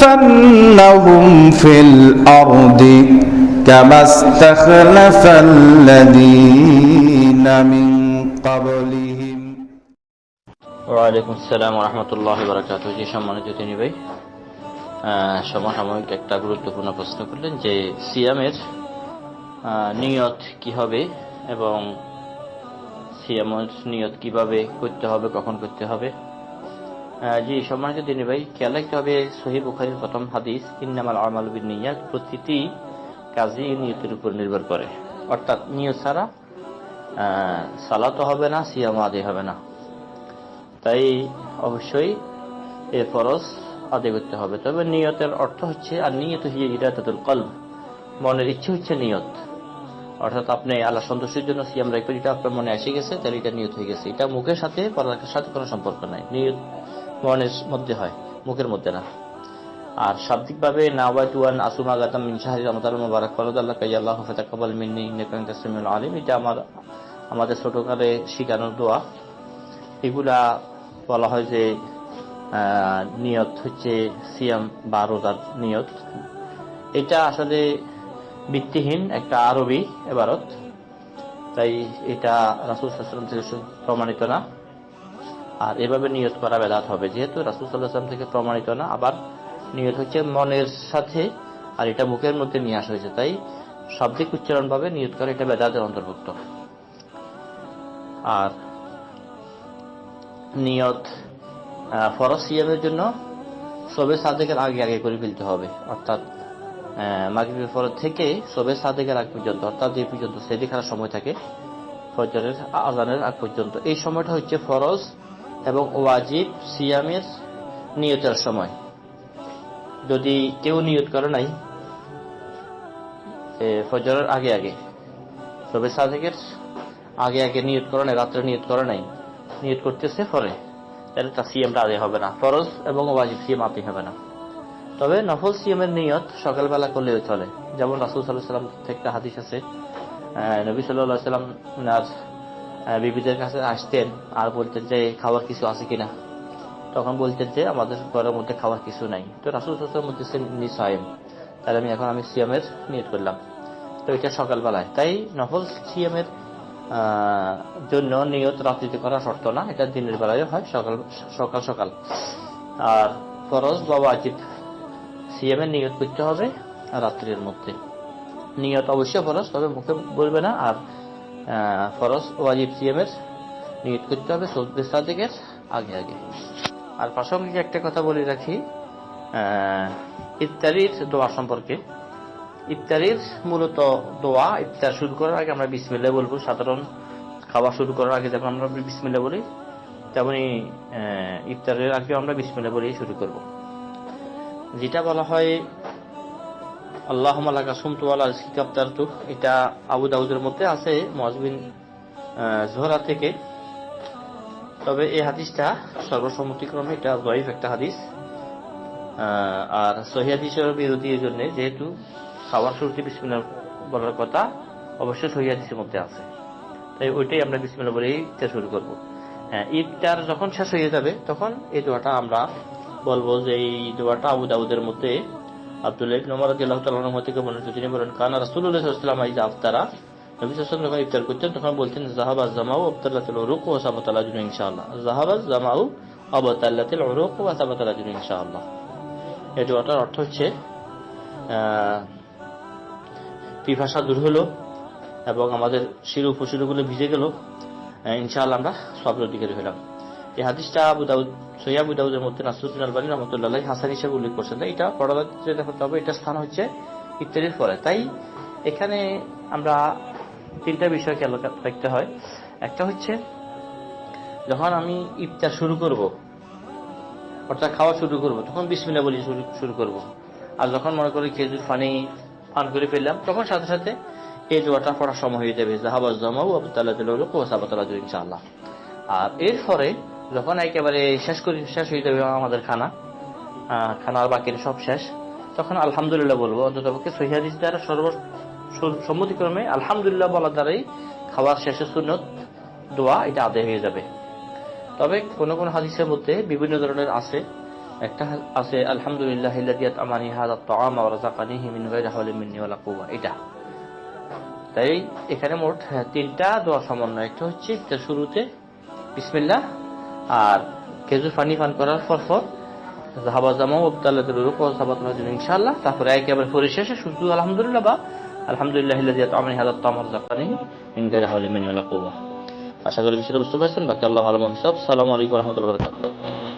ليستخلفنهم في الأرض كما استخلف الذين من قبلهم ওয়ালাইকুম আসসালাম রহমতুল্লাহ বরাকাত জি সম্মানিত তিনি ভাই আহ, সমসাময়িক একটা গুরুত্বপূর্ণ প্রশ্ন করলেন যে সিয়ামের আহ, নিয়ত কি হবে এবং সিয়ামের নিয়ত কিভাবে করতে হবে কখন করতে হবে আহ, জি সম্মানিত তিনি ভাই খেয়াল রাখতে হবে সহি বুখারির প্রথম হাদিস ইন্নামাল আমাল নিয়াত প্রতিটি কাজই নিয়তের উপর নির্ভর করে। অর্থাৎ নিয়ত ছাড়া আহ, সালাতও হবে না সিয়াম আদি হবে না। তাই অবশ্যই এ ফরজ আদায় করতে হবে। তবে নিয়তের অর্থ হচ্ছে আর নিয়ত হিয়ে ইরাতাতুল কলব। মনের ইচ্ছে হচ্ছে নিয়ত। অর্থাৎ আপনি আল্লাহ সন্তুষ্টির জন্য সিয়াম রাখবেন এটা আপনার মনে এসে গেছে তাহলে এটা নিয়ত হয়ে গেছে। এটা মুখের সাথে পড়ার সাথে কোনো সম্পর্ক নাই। নিয়ত মনের মধ্যে হয়, মুখের মধ্যে না। আর শাব্দিকভাবে নাওয়াতুয়ান আসুমা গাতাম মিন শাহরি রমাদান মুবারক ফরদ আল্লাহ কাই আল্লাহ ফাতাকাবাল মিন্নি ইন্নাকা আনতাস সামিউল আলিম। এটা আমার, আমাদের ছোটকালে শিখানোর দোয়া। এগুলা বলা হয় যে নিয়ত হচ্ছে সিয়াম বা রোজার নিয়ত। এটা আসলে ভিত্তিহীন একটা আরবি এবারত। তাই এটা রাসুল সাল্লাম থেকে প্রমাণিত না। আর এভাবে নিয়ত করা বেদাত হবে। যেহেতু রাসুল সাল্লাহাম থেকে প্রমাণিত না, আবার নিয়ত হচ্ছে মনের সাথে আর এটা মুখের মধ্যে নিয়ে আসা হয়েছে। তাই শব্দিক উচ্চারণ ভাবে নিয়ত করা এটা বেদাতের অন্তর্ভুক্ত। আর নিয়ত ফরজ সিয়ামের জন্য সবে সাদেকের আগে আগে করে ফেলতে হবে। অর্থাৎ মাগরিবের ফরজ থেকে সবে সাদেকের আগ পর্যন্ত, অর্থাৎ যে পর্যন্ত সেদি খারাপ সময় থাকে, ফজরের আজানের আগ পর্যন্ত। এই সময়টা হচ্ছে ফরজ এবং ওয়াজিব সিয়ামের নিয়তের সময়। যদি কেউ নিয়ত করে নাই ফজরের আগে আগে, তবে সাদেকের আগে আগে নিয়ত করে নাই, রাত্রে নিয়ত করে নাই, নিয়ত করতেছে পরে, তাহলে তার সিএমটা আদায় হবে না, ফরজ এবং ওয়াজিব সিএম আদায় হবে না। তবে নফল সিএমের নিয়ত সকালবেলা করলেও চলে। যেমন রাসুল সাল্লাহ সাল্লাম থেকে হাদিস আছে নবী সাল্লাহ সাল্লাম বিবিদের কাছে আসতেন আর বলতেন যে খাবার কিছু আছে কিনা? তখন বলতেন যে, আমাদের ঘরের মধ্যে খাবার কিছু নাই। তো রাসুল সাল্লাম মধ্যে নিঃসয়েম তাহলে আমি এখন, আমি সিএমের নিয়ত করলাম। তো এটা সকালবেলায়। তাই নফল সিএমের জন্য নিয়ত রাত্রিতে করা শর্ত না। এটা দিনের বেলায় হয়, সকাল সকাল সকাল। আর ফরজ বা ওয়াজিব সিএম এর নিয়ত করতে হবে রাত্রির মধ্যে। নিয়ত অবশ্যই ফরজ, তবে মুখে বলবে না। আর ফরজ ওয়াজিব সিএম এর নিয়ত করতে হবে চব্বিশ তারিখের আগে আগে। আর প্রাসঙ্গিক একটা কথা বলে রাখি ইফতারির দোয়া সম্পর্কে। ইফতারির মূলত দোয়া ইফতার শুরু করার আগে আমরা বিসমিল্লা বলব। সাধারণ খাওয়া শুরু করার আগে যেমন আমরা বিসমিল্লা বলি তেমনি আহ, ইফতারের আগে আমরা বিসমিল্লা বলেই শুরু করব। যেটা বলা হয় আল্লাহ মালাকা সুমতু আল্লাহ কাপ্তার তু এটা আবু দাউদের মধ্যে আছে মজবিন জোহরা থেকে। তবে এই হাদিসটা সর্বসম্মতিক্রমে এটা জয়ীফ একটা হাদিস। আর সহি হাদিসের বিরোধী এই জন্য যেহেতু খাওয়ার শুরুতে বিসমিল্লা বলার কথা অবশ্যই সহি হাদিসের মধ্যে আছে। তাই ওইটাই আমরা বিসমিল্লা বলেই শুরু করব। হ্যাঁ ইফতার যখন শেষ হয়ে যাবে, তখন এই দোয়াটা আমরা বলব যে এই দোয়াটা আবু দাউদের মধ্যে বলেন দোয়াটার অর্থ হচ্ছে পিপাসা দূর হলো এবং আমাদের শিরু উপশিরুগুলো ভিজে গেল। ইনশাআল্লাহ আমরা সবের অধিকারী হলাম এই হাদিসটা আবু দাউদ সৈয়া আবু দাউদের মধ্যে নাসরুদ্দিন আলবানী রহমতুল্লাহ হাসান হিসেবে উল্লেখ করছেন তাই এটা পরবর্তীতে দেখতে হবে এটা স্থান হচ্ছে ইত্যাদির পরে। তাই এখানে আমরা তিনটা বিষয় খেয়াল রাখতে হয়। একটা হচ্ছে, যখন আমি ইফতার শুরু করব, অর্থাৎ খাওয়া শুরু করব, তখন বিসমিল্লা বলি শুরু করব। আর যখন মনে করি খেজুর পানি পান করে ফেললাম, তখন সাথে সাথে এই দোয়াটা পড়ার সময় হয়ে যাবে। জাহাবাজ জামাউ আবতাল্লাহ কোসাবাতাল্লাহ ইনশাআল্লাহ। আর এরপরে যখন একেবারে শেষ করি শেষ হয়ে যাবে আমাদের খানা খানার বাকির সব শেষ তখন আলহামদুলিল্লাহ বলব অন্তত পক্ষে সহিহাদিস দ্বারা সর্ব সম্মতিক্রমে আলহামদুলিল্লাহ বলার দ্বারাই খাবার শেষে সুন্নত দোয়া এটা আদায় হয়ে যাবে। তবে কোন কোন হাদিসের মধ্যে বিভিন্ন ধরনের আছে। একটা আছে আলহামদুলিল্লাহ ইল্লাদিয়াত আমানি হাদা তাআম ওয়া রাযাকানিহি মিন গায়রি হাওলিন মিন্নি এটা। তাই এখানে মোট হ্যাঁ, তিনটা দোয়া সমন্বয় একটা হচ্ছে শুরুতে বিসমিল্লাহ আর খেজুর ফানি ফান করার পর পর হাবা জামা রূপ তারপরে একেবারে পরিশেষে শুধু আলহামদুলিল্লাহ বা আলহামদুলিল্লাহ আশা করি বিষয়টা বুঝতে পারছেন। বাকি আল্লাহ আলম সব সালাম আলাইকুম রহমতুল্লাহ